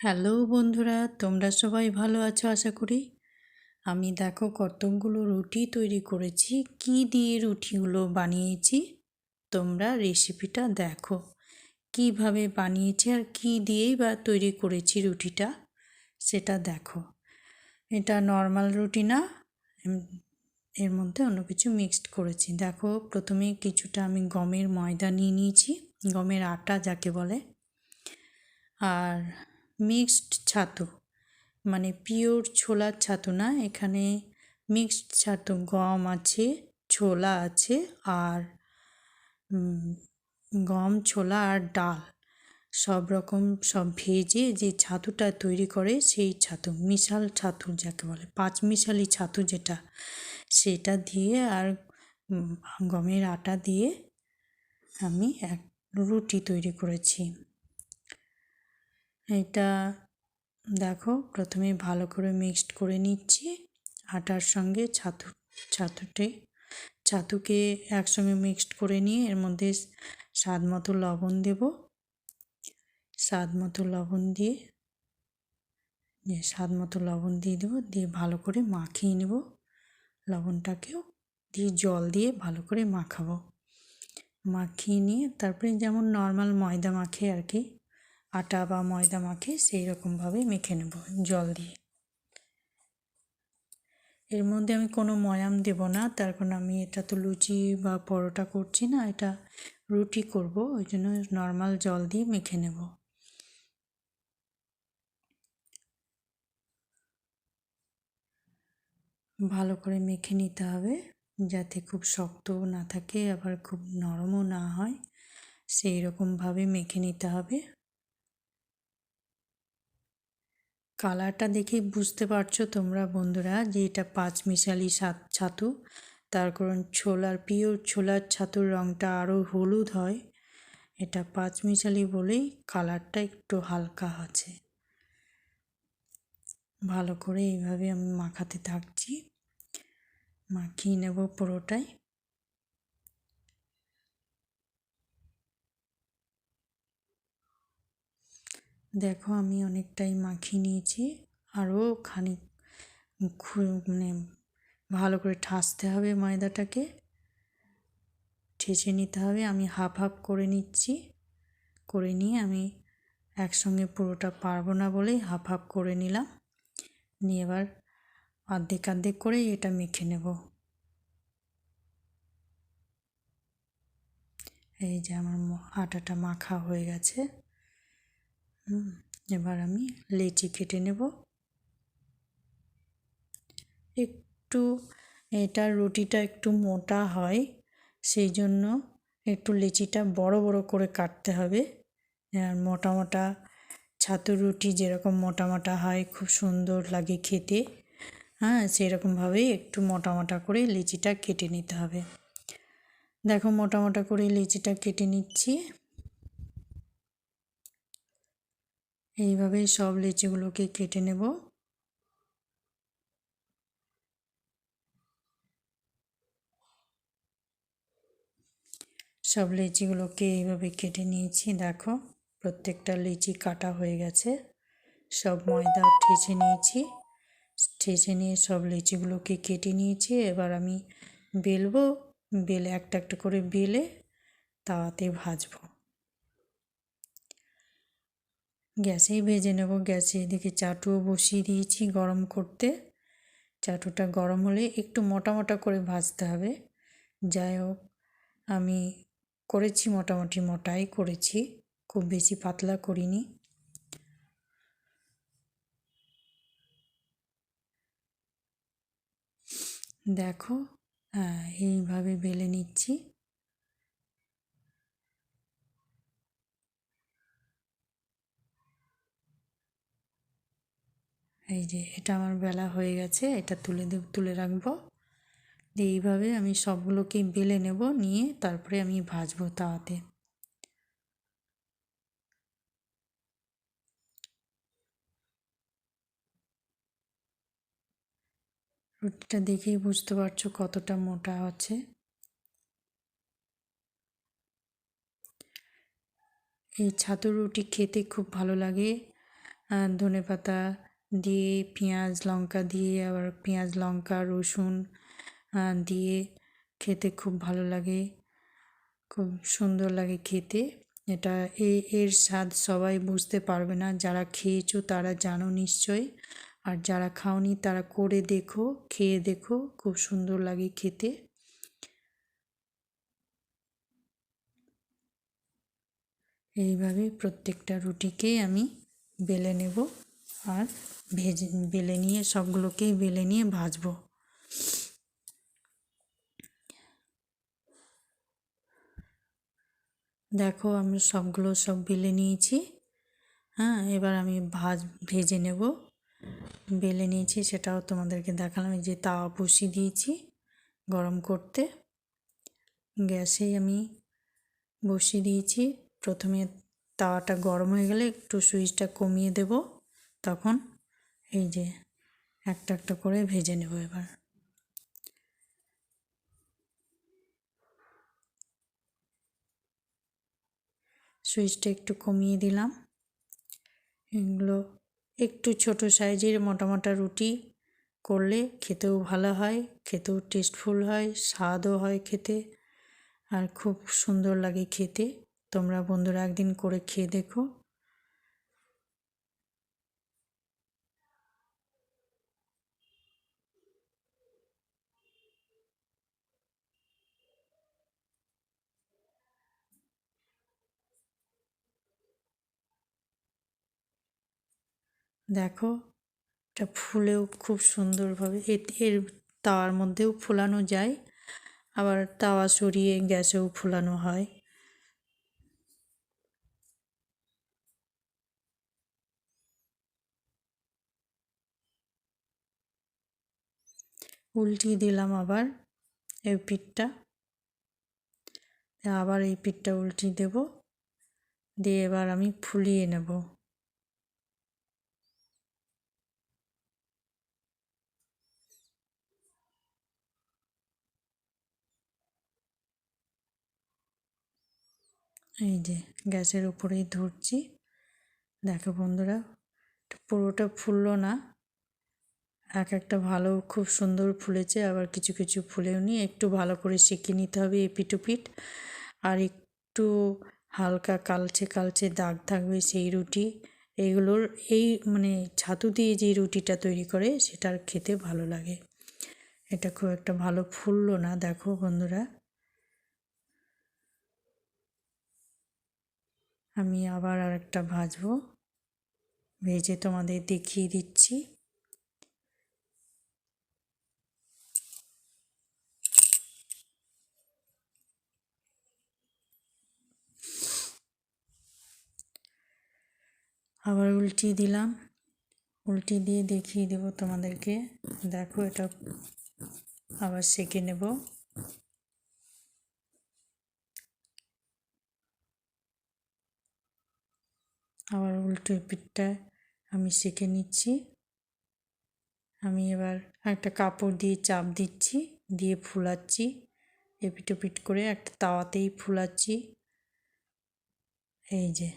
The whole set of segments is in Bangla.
হ্যালো বন্ধুরা, তোমরা সবাই ভালো আছো আশা করি? আমি দেখো কতগুলো রুটি তৈরি করেছি। কি দিয়ে রুটিগুলো বানিয়েছি? তোমরা রেসিপিটা দেখো। কীভাবে বানিয়েছি আর কি দিয়েই বা তৈরি করেছি রুটিটা, সেটা দেখো। এটা নর্মাল রুটি না এর মধ্যে অন্য কিছু মিক্সড করেছি। দেখো, প্রথমে কিছুটা আমি গমের ময়দা নিয়ে নিয়েছি, গমের আটা যাকে বলে। আর মিক্সড ছাতু মানে পিওর ছোলার ছাতু না? এখানে মিক্সড ছাতু গম আছে, ছোলা আছে আর গম, ছোলা আর ডাল। সব রকম সব ভেজে যে ছাতুটা তৈরি করে সেই ছাতু, মিশাল ছাতু যাকে বলে, পাঁচ মিশালি ছাতু যেটা, সেটা দিয়ে আর গমের আটা দিয়ে আমি এক রুটি তৈরি করেছি। এটা দেখো, প্রথমে ভালো করে মিক্সড করে নিচ্ছি আটার সঙ্গে ছাতু ছাতুটি ছাতুকে একসঙ্গে মিক্সড করে নিয়ে এর মধ্যে স্বাদ মতো লবণ দেব। স্বাদ মতো লবণ দিয়ে স্বাদ মতো লবণ দিয়ে দেবো, দিয়ে ভালো করে মাখিয়ে নেব। লবণটাকেও দিয়ে জল দিয়ে ভালো করে মাখাবো। মাখিয়ে নিয়ে তারপরে যেমন নর্মাল ময়দা মাখে আর কি আটা বা ময়দা মাখে, সেই রকমভাবে মেখে নেব জল দিয়ে। এর মধ্যে আমি কোনো ময়াম দেব না, তার কারণ আমি এটা তো লুচি বা পরোটা করছি না, এটা রুটি করব, ওই জন্য নর্মাল জল দিয়ে মেখে নেব। ভালো করে মেখে নিতে হবে, যাতে খুব শক্তও না থাকে, আবার খুব নরমও না হয়, সেই রকমভাবে মেখে নিতে হবে। কালারটা দেখে বুঝতে পারছ তোমরা বন্ধুরা যে এটা পাঁচ মিশালি সাত ছাতু। তার কারণ ছোলার, পিওর ছোলার ছাতুর রঙটা আরও হলুদ হয়। এটা পাঁচ মিশালি বলেই কালারটা একটু হালকা আছে। ভালো করে এইভাবে আমি মাখাতে থাকছি। মাখিয়ে নেব পুরোটাই। দেখো, আমি অনেকটাই মাখিয়ে নিয়েছি। আরও খানিক মানে ভালো করে ঠাসতে হবে ময়দাটাকে। ঠেসে নিতে হবে। আমি হাফ হাফ করে নিচ্ছি। করে নিয়ে আমি একসঙ্গে পুরোটা পারব না বলেই হাফ হাফ করে নিলাম। নিয়ে এবার অর্ধেক অর্ধেক করে এটা মেখে নেব। এই যে আমার আটাটা মাখা হয়ে গেছে। এবার আমি লেচি কেটে নেব। একটু এটার রুটিটা একটু মোটা হয়, সেই জন্য একটু লেচিটা বড় বড় করে কাটতে হবে। আর মোটা মোটা ছাতুর রুটি যেরকম মোটা মোটা হয়, খুব সুন্দর লাগে খেতে। হ্যাঁ সেরকমভাবেই একটু মোটা মোটা করে লিচিটা কেটে নিতে হবে। দেখো মোটা মোটা করে লিচিটা কেটে নিচ্ছি। এইভাবে সব লিচিগুলোকে কেটে নেব। সব লিচিগুলোকে এইভাবে কেটে নিয়েছি, দেখো প্রত্যেকটা লিচি কাটা হয়ে গেছে। সব ময়দা ঠেসে নিয়েছি, ঠেসে নিয়ে সব লিচিগুলোকে কেটে নিয়েছি। এবার আমি বেলবো, বেলে একটা একটা করে বেলে তাওয়াতে ভাজবো। গ্যাসেই ভেজে নেব। গ্যাসে এদিকে চাটুও বসিয়ে দিয়েছি গরম করতে। চাটুটা গরম হলে একটু মোটা মোটা করে ভাজতে হবে। যাই হোক, আমি করেছি মোটামুটি মোটাই করেছি, খুব বেশি পাতলা করিনি। দেখো হ্যাঁ এইভাবে বেলে নিচ্ছি। এই যে, এটা আমার বেলা হয়ে গেছে, এটা তুলে দেব, তুলে রাখব। দিয়ে এইভাবে আমি সবগুলোকে বেলে নেব, নিয়ে তারপরে আমি ভাজবো তাওয়াতে। রুটিটা দেখেই বুঝতে পারছ কতটা মোটা আছে এই ছাতুর রুটি খেতে খুব ভালো লাগে ধনে পাতা দিয়ে পেঁয়াজ লঙ্কা দিয়ে, আবার পেঁয়াজ, লঙ্কা, রসুন দিয়ে খেতে খুব ভালো লাগে। খুব সুন্দর লাগে খেতে। এটা এই এর স্বাদ সবাই বুঝতে পারবে না। যারা খেয়েছো তারা জানো নিশ্চয় আর যারা খাওনি তারা করে দেখো, খেয়ে দেখো। খুব সুন্দর লাগে খেতে। এইভাবে প্রত্যেকটা রুটিকেই আমি বেলে নেব। আর ভেজে, বেলে নিয়ে, সবগুলোকেই বেলে নিয়ে ভাজবো। দেখো, আমি সবগুলো সব বেলে নিয়েছি। হ্যাঁ এবার আমি ভাজ, ভেজে নেব। বেলে নিয়েছি, সেটাও তোমাদেরকে দেখালাম। যে তাওয়া বসিয়ে দিয়েছি গরম করতে। গ্যাসেই আমি বসিয়ে দিয়েছি। প্রথমে তাওয়াটা গরম হয়ে গেলে একটু সুইচটা কমিয়ে দেব। তখন এই যে একটা একটা করে ভেজে নেব এবার। সুইচটা একটু কমিয়ে দিলাম। এগুলো একটু ছোট সাইজের মোটা মোটা রুটি করলে খেতেও ভালো হয়, খেতেও টেস্টফুল হয়, স্বাদও হয় খেতে আর খুব সুন্দর লাগে খেতে। তোমরা বন্ধুরা একদিন করে খেয়ে দেখো। দেখো, এটা ফুলেও খুব সুন্দরভাবে এর তাওয়ার মধ্যেও ফোলানো যায়, আবার তাওয়া সরিয়ে গ্যাসেও ফোলানো হয়। উল্টিয়ে দিলাম আবার এই পিঠটা। আবার এই পিঠটা উল্টিয়ে দেব, দিয়ে এবার আমি ফুলিয়ে নেব। এই যে গ্যাসের উপরেই ধরছি। দেখো বন্ধুরা পুরোটা ফুললো না। এক একটা ভালো, খুব সুন্দর ফুলেছে, আবার কিছু কিছু ফুলেও নি একটু ভালো করে শিখে নিতে হবে এপিটুপিট আর একটু হালকা কালচে কালচে দাগ থাকবে সেই রুটি। এইগুলোর এই মানে ছাতু দিয়ে যে রুটিটা তৈরি করে, সেটার খেতে ভালো লাগে। এটা খুব একটা ভালো ফুললো না, দেখো বন্ধুরা। আমি আবার আর একটা ভাজবো ভেজে তোমাদের দেখিয়ে দিচ্ছি। আবার উল্টিয়ে দিলাম। উল্টি দিয়ে দেখিয়ে দেবো তোমাদেরকে। দেখো এটা আবার সেঁকে নেব। আবার উল্টো পিঠটা আমি সেঁকে নিচ্ছি। আমি এবার একটা কাপড় দিয়ে চাপ দিচ্ছি, দিয়ে ফুলাচ্ছি। এপিটোপিট করে একটা তাওয়াতেই ফুলাচ্ছি। এই যে।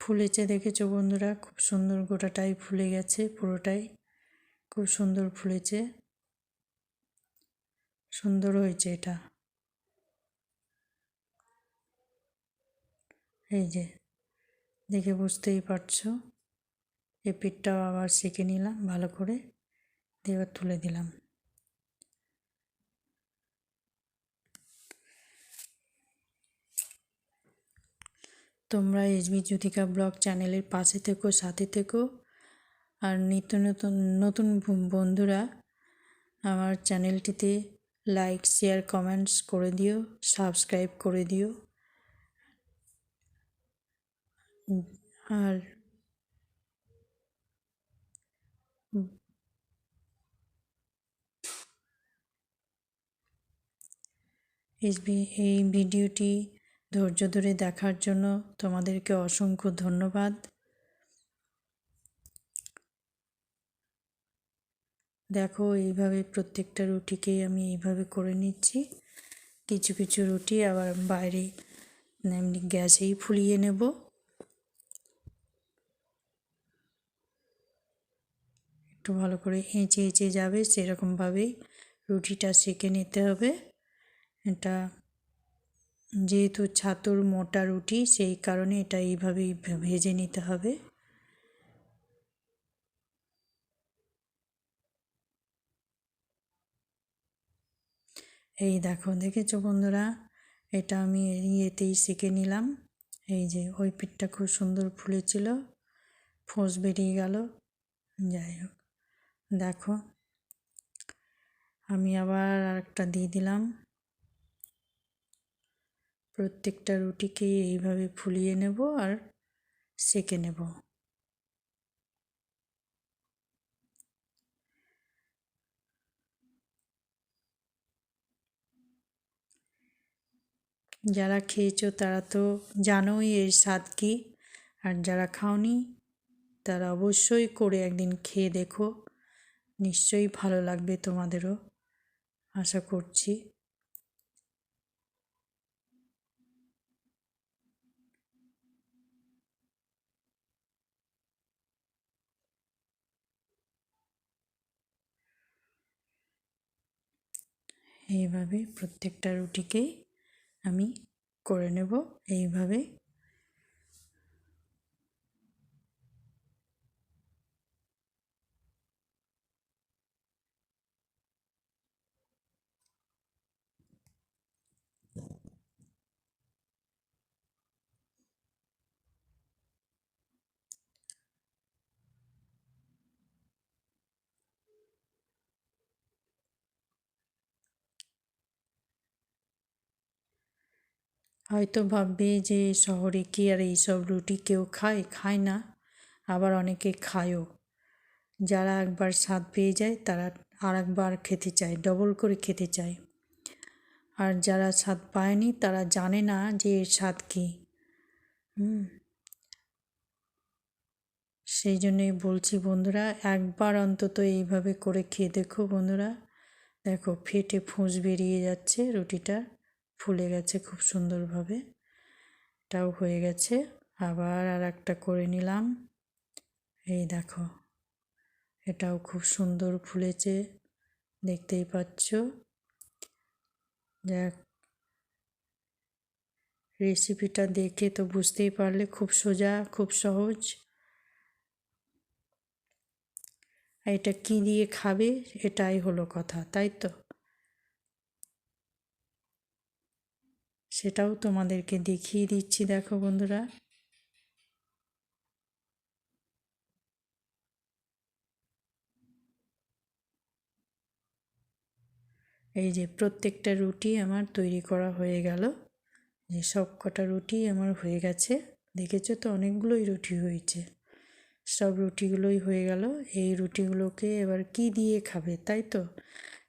ফুলেছে দেখেছ বন্ধুরা? খুব সুন্দর গোটাটাই ফুলে গেছে পুরোটাই। খুব সুন্দর ফুলেছে। সুন্দর হয়েছে এটা। এই যে, দেখে বুঝতেই পারছ। এই পিঠটাও আবার সেঁকে নিলাম, ভালো করে দিয়ে তুলে দিলাম। তোমরা এসবি জ্যোতিকা ব্লগ চ্যানেলের পাশে থেকো, সাথে থেকো। আর নিত্য নতুন নতুন বন্ধুরা, আমার চ্যানেলটিতে লাইক, শেয়ার, কমেন্টস করে দিও, সাবস্ক্রাইব করে দিও। আর এই ভিডিওটি ধৈর্য ধরে দেখার জন্য তোমাদেরকে অসংখ্য ধন্যবাদ। দেখো, এইভাবে প্রত্যেকটা রুটিকেই আমি এইভাবে করে নিচ্ছি। কিছু কিছু রুটি আবার বাইরে এমনি গ্যাসেই ফুলিয়ে নেব। একটু ভালো করে হেঁচে হেঁচে যাবে, সেরকমভাবেই রুটিটা সেঁকে নিতে হবে। এটা যেহেতু ছাতুর মোটা রুটি, সেই কারণে এটা এইভাবেই ভেজে নিতে হবে। এই দেখো, দেখেছ বন্ধুরা? এটা আমি ইয়েতেই শিখে নিলাম। এই যে ওই পিঠটা খুব সুন্দর ফুলেছিল, ফোঁস বেরিয়ে গেল। যাই হোক। দেখো, আমি আবার আরেকটা দিয়ে দিলাম। প্রত্যেকটা রুটিকে এইভাবে ফুলিয়ে নেব আর সেকে নেব। যারা খেয়েছো তারা তো জানোই এর স্বাদ কী, আর যারা খাওনি তারা অবশ্যই করে একদিন খেয়ে দেখো। নিশ্চয়ই ভালো লাগবে তোমাদেরও আশা করছি। এইভাবে প্রত্যেকটা রুটিকেই আমি করে নেব। এইভাবে হয়তো ভাববে যে শহরে কি আর এইসব রুটি কেউ খায়? খায় না। আবার অনেকে খায়ও। যারা একবার স্বাদ পেয়ে যায়, তারা আর একবার খেতে চায় ডবল করে খেতে চায়। আর যারা স্বাদ পায়নি, তারা জানে না যে এর স্বাদ কী। হুম। সেই জন্যই বলছি বন্ধুরা, একবার অন্তত এইভাবে করে খেয়ে দেখো বন্ধুরা। দেখো, ফেটে ফুঁস বেরিয়ে যাচ্ছে রুটিটা। ফুলে গেছে খুব সুন্দরভাবে। এটাও হয়ে গেছে। আবার আর একটা করে নিলাম। এই দেখো, এটাও খুব সুন্দর ফুলেছে, দেখতেই পাচ্ছ। দেখ রেসিপিটা দেখে তো বুঝতেই পারলে খুব সোজা, খুব সহজ। এটা কি দিয়ে খাবে, এটাই হলো কথা, তাই তো? সেটাও তোমাদেরকে দেখিয়ে দিচ্ছি, দেখো বন্ধুরা। এই যে প্রত্যেকটা রুটি আমার তৈরি করা হয়ে গেল। যে সব কটা রুটি আমার হয়ে গেছে। দেখেছ তো অনেকগুলোই রুটি হয়েছে। সব রুটিগুলোই হয়ে গেল। এই রুটিগুলোকে এবার কি দিয়ে খাবে, তাই তো?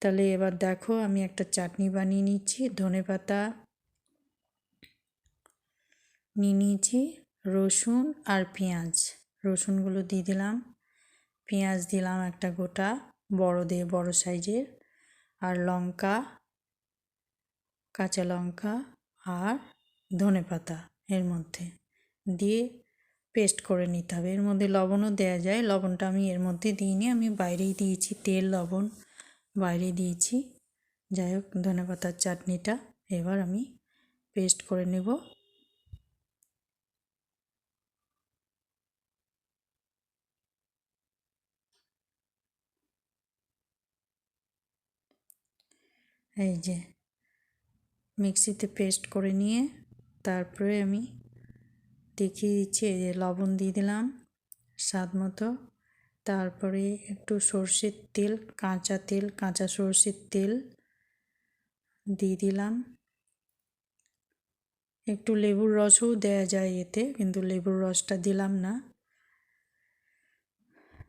তাহলে এবার দেখো, আমি একটা চাটনি বানিয়ে নিচ্ছি ধনে পাতা নিয়ে নিয়েছি রসুন আর পেঁয়াজ। রসুনগুলো দিয়ে দিলাম। পেঁয়াজ দিলাম একটা গোটা বড় দিয়ে বড় সাইজের। আর লঙ্কা, কাঁচা লঙ্কা আর ধনে পাতা এর মধ্যে দিয়ে পেস্ট করে নিতে হবে। এর মধ্যে লবণও দেওয়া যায়। লবণটা আমি এর মধ্যে দিইনি। আমি বাইরেই দিয়েছি তেল, লবণ বাইরে দিয়েছি। যাই হোক, ধনে পাতার চাটনিটা এবার আমি পেস্ট করে নেব। এই যে, মিক্সিতে পেস্ট করে নিয়ে তারপরে আমি দেখিয়ে দিচ্ছি, এই যে লবণ দিয়ে দিলাম স্বাদ মতো। তারপরে একটু সর্ষের তেল, কাঁচা তেল, কাঁচা সর্ষের তেল দিয়ে দিলাম। একটু লেবুর রসও দেওয়া যায় এতে, কিন্তু লেবুর রসটা দিলাম না।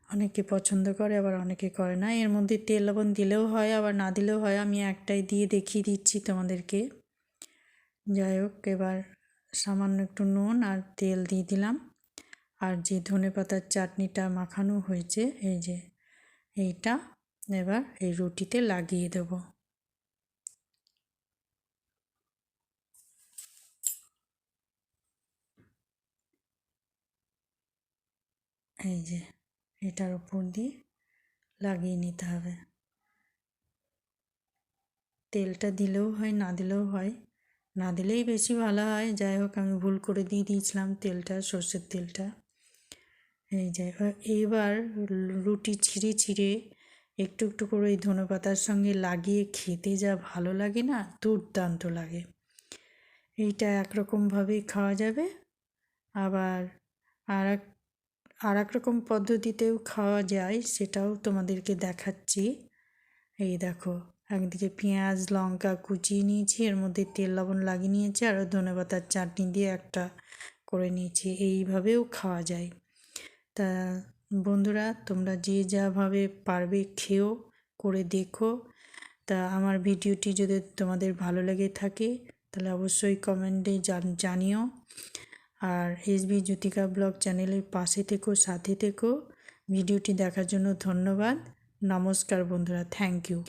অনেকে পছন্দ করে, আবার অনেকে করে না। এর মধ্যে তেল লবণ দিলেও হয়, আবার না দিলেও হয়। আমি একটাই দিয়ে দেখিয়ে দিচ্ছি তোমাদেরকে। যাই হোক, এবার সামান্য একটু নুন আর তেল দিয়ে দিলাম। আর যে ধনে পাতার চাটনিটা মাখানো হয়েছে, এই যে এইটা, এবার এই রুটিতে লাগিয়ে দেব। এই যে এটার উপর দিয়ে লাগিয়ে নিতে হবে। তেলটা দিলেও হয়, না দিলেও হয়। না দিলেই বেশি ভালো হয়। যাই হোক, আমি ভুল করে দিয়ে দিয়েছিলাম তেলটা, সর্ষের তেলটা। এই যে এবার রুটি ছিঁড়ে ছিঁড়ে একটু একটু করে ওই ধনে পাতার সঙ্গে লাগিয়ে খেতে যা ভালো লাগে না, দুর্দান্ত লাগে। এইটা একরকমভাবেই খাওয়া যাবে। আবার আর এক আর এক রকম পদ্ধতিতেও খাওয়া যায়, সেটাও তোমাদেরকে দেখাচ্ছি। এই দেখো, একদিকে পেঁয়াজ, লঙ্কা কুচিয়ে নিয়েছি, এর মধ্যে তেল, লবণ লাগিয়ে নিয়েছি আর ধনে পাতার চাটনি দিয়ে একটা করে নিয়েছি, এইভাবেও খাওয়া যায়। তা বন্ধুরা, তোমরা যে যাভাবে পারবে খেও, করে দেখো। তা আমার ভিডিওটি যদি তোমাদের ভালো লেগে থাকে, তাহলে অবশ্যই কমেন্টে জানিও। আর এসবি জ্যোতিকা ব্লগ চ্যানেলের পাশে থেকেও সাথে থেকেও ভিডিওটি দেখার জন্য ধন্যবাদ। নমস্কার বন্ধুরা, থ্যাংক ইউ।